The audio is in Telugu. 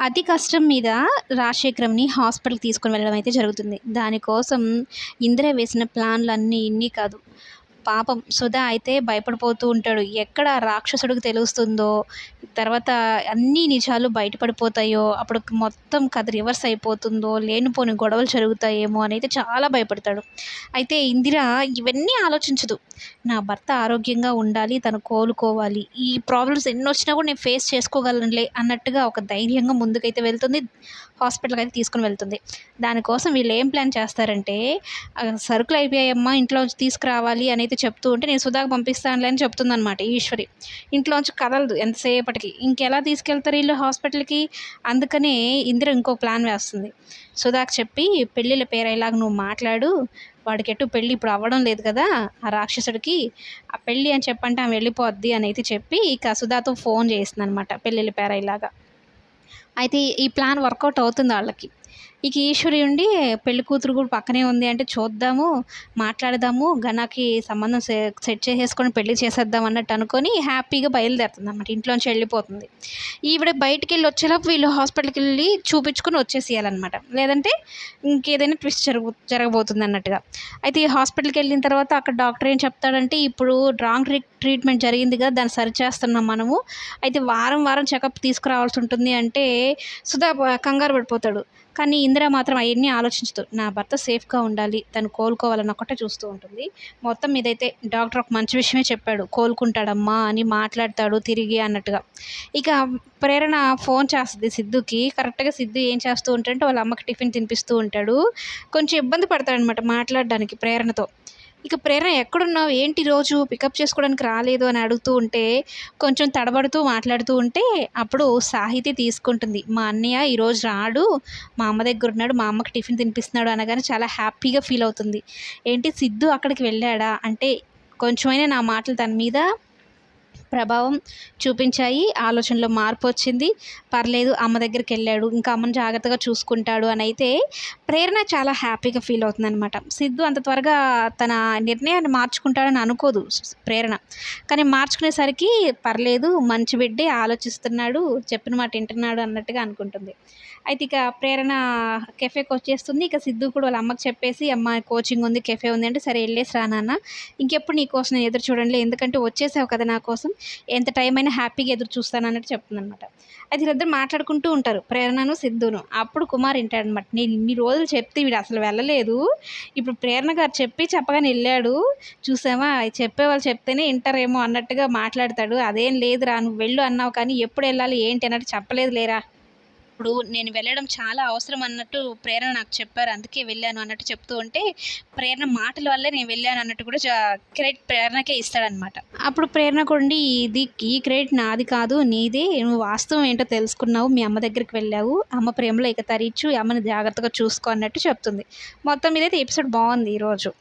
అతి కష్టం మీద రాజశేఖరంని హాస్పిటల్కి తీసుకొని వెళ్ళడం అయితే జరుగుతుంది. దానికోసం ఇందిర వేసిన ప్లాన్లు అన్నీ ఇన్ని కాదు. పాపం సుధా అయితే భయపడిపోతూ ఉంటాడు. ఎక్కడ రాక్షసుడికి తెలుస్తుందో తర్వాత అన్ని నిజాలు బయటపడిపోతాయో అప్పుడు మొత్తం కథ రివర్స్ అయిపోతుందో లేనిపోని గొడవలు జరుగుతాయేమో అని అయితే చాలా భయపడతాడు. అయితే ఇందిర ఇవన్నీ ఆలోచించదు. నా భర్త ఆరోగ్యంగా ఉండాలి తను కోలుకోవాలి. ఈ ప్రాబ్లమ్స్ ఎన్ని వచ్చినా కూడా నేను ఫేస్ చేసుకోగలనులే అన్నట్టుగా ఒక ధైర్యంగా ముందుకైతే వెళ్తుంది. హాస్పిటల్కి అయితే తీసుకుని వెళ్తుంది. దానికోసం వీళ్ళు ఏం ప్లాన్ చేస్తారంటే సరుకులు అయిపోయాయమ్మా ఇంట్లోంచి తీసుకురావాలి అని అయితే చెప్తూ ఉంటే నేను సుధాకు పంపిస్తానులే అని చెప్తుంది అనమాట ఈశ్వరి. ఇంట్లోంచి కదలదు ఎంతసేపటికి. ఇంకెలా తీసుకెళ్తారు వీళ్ళు హాస్పిటల్కి? అందుకనే ఇందిర ఇంకో ప్లాన్ వేస్తుంది. సుధాకు చెప్పి పెళ్ళిళ్ళ పేరయ్యేలాగా నువ్వు మాట్లాడు. వాడికి ఎటు పెళ్ళి ఇప్పుడు అవ్వడం లేదు కదా ఆ రాక్షసుడికి ఆ పెళ్ళి అని చెప్పంటే ఆమె వెళ్ళిపోద్ది అని అయితే చెప్పి ఇక సుధాతో ఫోన్ చేసింది అనమాట పెళ్ళిళ్ళ పేరయ్యేలాగా అయితే ఈ ప్లాన్ వర్కౌట్ అవుతుంది వాళ్ళకి. ఇక ఈశ్వరి ఉండి పెళ్ళి కూతురు కూడా పక్కనే ఉంది అంటే చూద్దాము మాట్లాడదాము గనాకి సంబంధం సె- సెట్ చేసేసుకొని పెళ్ళి చేసేద్దాం అన్నట్టు అనుకొని హ్యాపీగా బయలుదేరుతుంది అన్నమాట ఇంట్లోంచి వెళ్ళిపోతుంది. ఈవిడ బయటికి వెళ్ళి వచ్చేలోపు వీళ్ళు హాస్పిటల్కి వెళ్ళి చూపించుకొని వచ్చేసేయాలన్నమాట. లేదంటే ఇంకేదైనా ట్విస్ట్ జరుగు జరగబోతుంది అన్నట్టుగా. అయితే ఈ హాస్పిటల్కి వెళ్ళిన తర్వాత అక్కడ డాక్టర్ ఏం చెప్తాడంటే ఇప్పుడు రాంగ్ ట్రీట్మెంట్ జరిగింది కదా దాన్ని సరి చేస్తున్నాం మనము. అయితే వారం వారం చెకప్ తీసుకురావాల్సి ఉంటుంది అంటే సుధా కంగారు పడిపోతాడు. కానీ ఇందిర మాత్రం అవన్నీ ఆలోచించదు నా భర్త సేఫ్గా ఉండాలి తను కోలుకోవాలని ఒకటే చూస్తూ ఉంటుంది. మొత్తం మీదైతే డాక్టర్ ఒక మంచి విషయమే చెప్పాడు. కోలుకుంటాడమ్మా అని మాట్లాడతాడు తిరిగి అన్నట్టుగా. ఇక ప్రేరణ ఫోన్ చేస్తుంది సిద్ధుకి. కరెక్ట్గా సిద్ధు ఏం చేస్తూ ఉంటాడంటే వాళ్ళ అమ్మకి టిఫిన్ తినిపిస్తూ ఉంటాడు. కొంచెం ఇబ్బంది పడతాడనమాట మాట్లాడడానికి ప్రేరణతో. ఇక ప్రేరణ ఎక్కడున్నావు? ఏంటి రోజు? పికప్ చేసుకోవడానికి రాలేదు అని అడుగుతూ ఉంటే కొంచెం తడబడుతూ మాట్లాడుతూ ఉంటే అప్పుడు సాహితి తీసుకుంటుంది. మా అన్నయ్య ఈరోజు రాడు మా అమ్మ దగ్గర ఉన్నాడు మా అమ్మకి టిఫిన్ తినిపిస్తున్నాడు అనగానే చాలా హ్యాపీగా ఫీల్ అవుతుంది. ఏంటి సిద్ధు అక్కడికి వెళ్ళాడా? అంటే కొంచెమైనా నా మాటలు తన మీద ప్రభావం చూపించాయి. ఆలోచనలో మార్పు వచ్చింది. పర్లేదు అమ్మ దగ్గరికి వెళ్ళాడు. ఇంకా అమ్మని జాగ్రత్తగా చూసుకుంటాడు అని అయితే ప్రేరణ చాలా హ్యాపీగా ఫీల్ అవుతుందన్నమాట. సిద్ధు అంత త్వరగా తన నిర్ణయాన్ని మార్చుకుంటాడని అనుకోదు ప్రేరణ. కానీ మార్చుకునేసరికి పర్లేదు మంచి బిడ్డే ఆలోచిస్తున్నాడు చెప్పిన మాట వింటున్నాడు అన్నట్టుగా అనుకుంటుంది. అయితే ఇక ప్రేరణ కెఫేకి వచ్చేస్తుంది ఇక సిద్ధు కూడా వాళ్ళ అమ్మకి చెప్పేసి అమ్మ కోచింగ్ ఉంది కెఫే ఉంది అంటే సరే వెళ్ళేసి రా నాన్న. ఇంకెప్పుడు నీ కోసం నేను ఎదురు చూడండి ఎందుకంటే వచ్చేసావు కదా నా కోసం. ఎంత టైం అయినా హ్యాపీగా ఎదురు చూస్తాను అన్నట్టు చెప్తుంది అనమాట అయితే వీళ్ళిద్దరు మాట్లాడుకుంటూ ఉంటారు ప్రేరణను సిద్ధును. అప్పుడు కుమార్ వింటాడనమాట నేను ఇన్ని రోజులు చెప్తే వీడు అసలు వెళ్ళలేదు. ఇప్పుడు ప్రేరణ గారు చెప్పి చెప్పగానే వెళ్ళాడు. చూసావా? చెప్పేవాళ్ళు చెప్తేనే వింటారేమో అన్నట్టుగా మాట్లాడతాడు. అదేం లేదురా నువ్వు వెళ్ళు అన్నావు కానీ ఎప్పుడు వెళ్ళాలి ఏంటి అన్నట్టు చెప్పలేదు లేరా ఇప్పుడు నేను వెళ్ళడం చాలా అవసరం అన్నట్టు ప్రేరణ నాకు చెప్పారు. అందుకే వెళ్ళాను అన్నట్టు చెప్తూ ఉంటే ప్రేరణ మాటల వల్లే నేను వెళ్ళాను అన్నట్టు కూడా క్రెడిట్ ప్రేరణకే ఇస్తాడనమాట అప్పుడు ప్రేరణ కొండి ఇది ఈ క్రెడిట్ నాది కాదు నీదే. నువ్వు వాస్తవం ఏంటో తెలుసుకున్నావు. మీ అమ్మ దగ్గరికి వెళ్ళావు. అమ్మ ప్రేమలో ఇక తరిచు అమ్మని జాగ్రత్తగా చూసుకో అన్నట్టు చెప్తుంది. మొత్తం మీద అయితే ఎపిసోడ్ బాగుంది ఈరోజు.